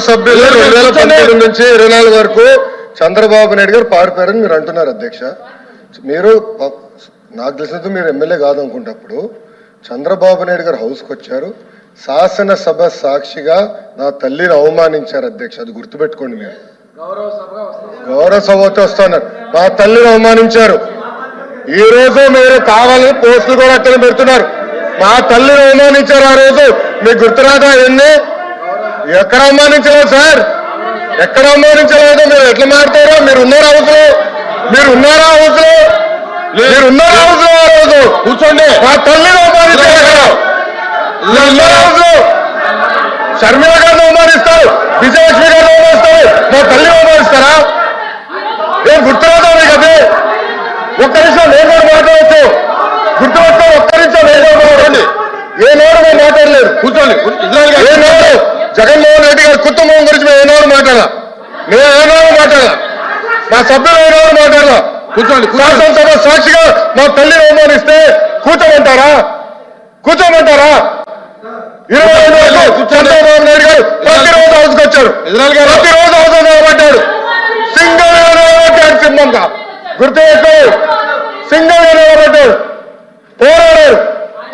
సభ్యులు రెండు వేల పంతొమ్మిది నుంచి ఇరవై నాలుగు వరకు చంద్రబాబు నాయుడు గారు పారిపోయారని మీరు అంటున్నారు అధ్యక్ష. మీరు నాకు తెలిసినంత మీరు ఎమ్మెల్యే కాదు అనుకుంటప్పుడు చంద్రబాబు నాయుడు గారు హౌస్కి వచ్చారు. శాసనసభ సాక్షిగా నా తల్లిని అవమానించారు అధ్యక్ష. అది గుర్తుపెట్టుకోండి మీరు. గౌరవ సభతో వస్తున్నారు మా తల్లిని అవమానించారు. ఈ రోజు మీరు కావాలని పోస్టులు కూడా అక్కడ పెడుతున్నారు. మా తల్లిని అవమానించారు ఆ రోజు. మీకు గుర్తురాదా ఎన్ని? ఎక్కడ అవమానించలేదు సార్? ఎక్కడ అవమానించలేదు? మీరు ఎట్లా మాడతారో మీరు ఉన్నారా లో మీరు ఉన్నారా లో మీరు ఉన్నారా లో ఆ రోజు? కూర్చోండి. మా తల్లిని అవమానించారు షర్మిల గారిని అవమానిస్తారు విజయలక్ష్మి గారిని అవమానిస్తారు మా తల్లిని అవమానిస్తారా? ఏం గుర్తురాదా మీకు అది? ఒక్క నిమిషం నేను కూడా మాట్లాడచ్చు గుర్తుపెట్టుకో ఒక్క నిమిషం నేను కూడా మాట్లాడండి ఏ నోరు మేము మాట్లాడలేదు కూర్చోండి ఇజ్రాయల్ గారు ఏ నోరు జగన్మోహన్ రెడ్డి గారి కుటుంబం గురించి మేము ఏ నోరు మాట్లాడాల? మేము ఏ నోరు మాట్లాడాల? మా సభ్యులు ఏ నోరు మాట్లాడాల? కూర్చోండి శాసనసభ సాక్షిగా మా తల్లిని అవమానిస్తే కూర్చోమంటారా? కూర్చోమంటారా? ఇరవై ఐదు వరకు చంద్రబాబు నాయుడు గారు ప్రతిరోజు హౌస్కి వచ్చారు. ప్రతిరోజు హౌస్ నిలబడ్డాడు సింగల్ నిలబడ్డాడు సింహంగా. గుర్తు పెట్టుకో సింగల్ నిలబడ్డాడు పోరాడారు.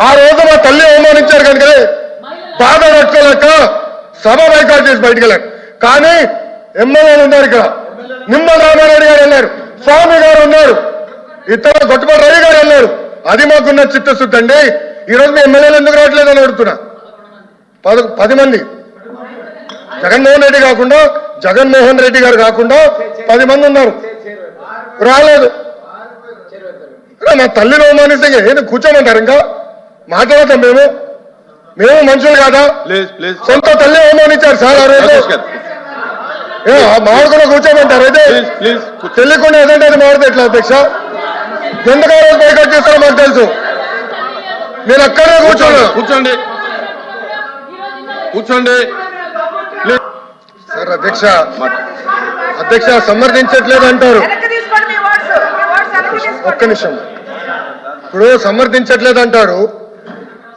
ఆ రోజు మా తల్లి అవమానించారు కనుక బాధ పట్టుకోలేక సభ బైకాట్ చేసి బయటికి వెళ్ళారు. కానీ ఎమ్మెల్యేలు ఉన్నారు ఇక్కడ. నిమ్మ రామారెడ్డి గారు వెళ్ళారు. స్వామి గారు ఉన్నారు. ఇతర గొట్టపల్లి రవి గారు వెళ్ళారు. అది మాకున్న చిత్తశుద్ధి అండి. ఈ రోజు మీ ఎమ్మెల్యేలు ఎందుకు రావట్లేదు అని అడుగుతున్నా. పద పది మంది. జగన్మోహన్ రెడ్డి కాకుండా జగన్మోహన్ రెడ్డి గారు కాకుండా పది మంది ఉన్నారు. రాలేదు. నా మా తల్లిని ఏదో కూర్చోమంటారు ఇంకా? మాట్లాడతాం మేము. మేము మనుషులు కాదా? Please please. సొంత తల్లి అవమానించారు సార్ ఆ రోజు. మామిడి కూర్చోమంటారు. అయితే ప్లీజ్ ప్లీజ్. తెలియకుండా ఏదంటే అది మాడితే ఎట్లా అధ్యక్ష? ఎందుకు ఆ రోజు బైకట్ చేస్తారో మాకు తెలుసు. నేను అక్కడే కూర్చోండి. కూర్చోండి ప్లీజ్ సార్ అధ్యక్ష అధ్యక్ష సమర్థించట్లేదు అంటారు ఒక్క నిమిషం. ఇప్పుడు సమర్థించట్లేదు అంటారు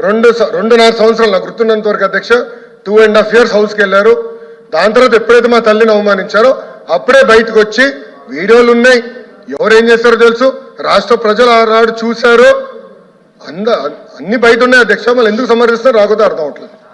రెండు స- రెండున్నర సంవత్సరాలు నాకు గుర్తున్నంత వరకు అధ్యక్ష టూ అండ్ హాఫ్ ఇయర్స్ హౌస్కి వెళ్ళారు. దాని తర్వాత ఎప్పుడైతే మా తల్లిని అవమానించారో అప్పుడే బయటకు వచ్చి వీడియోలు ఉన్నాయి. ఎవరేం చేస్తారో తెలుసు? రాష్ట్ర ప్రజలు ఆనాడు చూశారు. అంద అన్ని బయట ఉన్నాయి అధ్యక్ష. మళ్ళీ ఎందుకు సమర్థిస్తారో రాకపోతే అర్థం అవట్లేదు.